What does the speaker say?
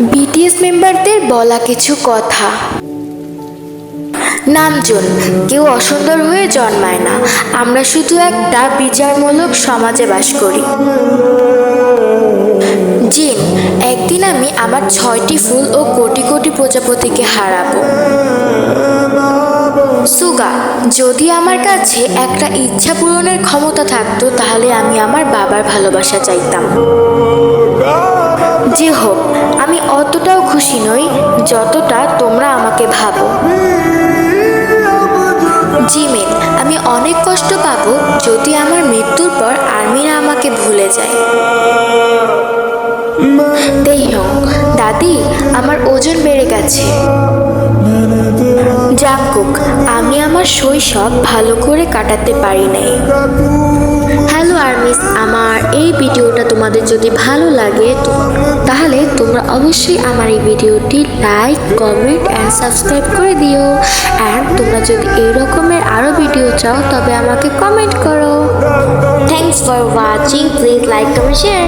BTS মেম্বারদের বলা কিছু কথা। নামজন কেউ অসুন্দর হয়ে জন্মায় না। আমরা শুধু একটা বিচারমূলক সমাজে বাস করি। জিন, একদিন আমি আমার ছয়টি ফুল ও কোটি কোটি প্রজাপতিকে হারাবো। সুগা, যদি আমার কাছে একটা ইচ্ছা পূরণের ক্ষমতা থাকতো, তাহলে আমি আমার বাবার ভালোবাসা চাইতাম। যে হোক খুশি নই যতটা তোমরা আমাকে ভাবো। জিমেল, আমি অনেক কষ্ট পাবো যদি আমার মৃত্যুর পর আর্মিরা আমাকে ভুলে যায়। দাদি, আমার ওজন বেড়ে গেছে। জাঙ্কুক আমি আমার শৈশব ভালো করে কাটাতে পারি নাই। হ্যালো আর্মিস, আমার এই ভিডিওটা তোমাদের যদি ভালো লাগে তো- অবশ্যই আমার এই ভিডিওটি লাইক কমেন্ট অ্যান্ড সাবস্ক্রাইব করে দিও। অ্যান্ড তোমরা যদি এই রকমের আরও ভিডিও চাও, তবে আমাকে কমেন্ট করো। Thanks for watching please like comment share